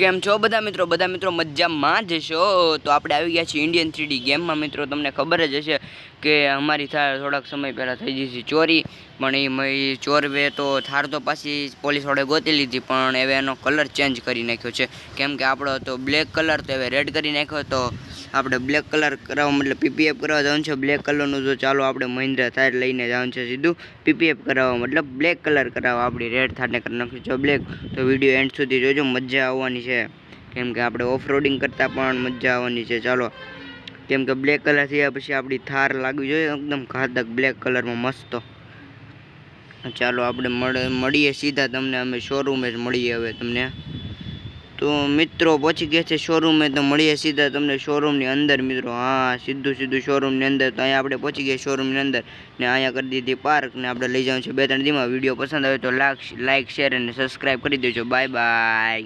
કેમ છો બધા મિત્રો? બધા મિત્રો મજામાં જ છો? તો આપણે આવી ગયા છીએ ઇન્ડિયન થ્રીડી ગેમમાં. મિત્રો, તમને ખબર જ હશે કે અમારી થાર થોડાક સમય પહેલાં થઈ ગઈ છે ચોરી. પણ એ ચોરવે તો થાર તો પાછી પોલીસ વાળે ગોતી લીધી, પણ હવે એનો કલર ચેન્જ કરી નાખ્યો છે. કેમ કે આપણો તો બ્લેક કલર તો હવે રેડ કરી નાખ્યો તો આપણે બ્લેક કલર કરાવવા મતલબ પીપીએફ કરવા જવાનું છે. બ્લેક કલરનું જો ચાલો આપણે મહિન્દ્રા થાર લઈને જવાનું છે સીધું પીપીએફ કરાવવા મતલબ બ્લેક કલર કરાવવા, આપણી રેડ થારને કરી નાખ્યું છે બ્લેક તો વીડિયો એન્ડ સુધી જોજો, મજા આવવાની છે. કેમ કે આપણે ઓફ રોડિંગ કરતાં પણ મજા આવવાની છે. ચાલો, કેમ કે બ્લેક કલર થયા પછી આપણી થાર લાગવી જોઈએ, એકદમ ઘાતક બ્લેક કલરમાં મસ્ત. ચાલો, આપણે મળે, મળીએ સીધા તમને, અમે શોરૂમે જ મળીએ હવે તમને. તો મિત્રો પહોંચી ગયા છે શોરૂમે તો મળીએ સીધા તમને શોરૂમની અંદર, મિત્રો. હા, સીધું સીધું શોરૂમની અંદર. તો અહીંયા આપણે પહોંચી ગયા શોરૂમની અંદર ને અહીંયા કરી દીધી પાર્ક ને આપણે લઈ જવાનું છે બે ત્રણ દીમાં. વીડિયો પસંદ આવે તો લાઈક શેર અને સબસ્ક્રાઈબ કરી દેજો. Bye bye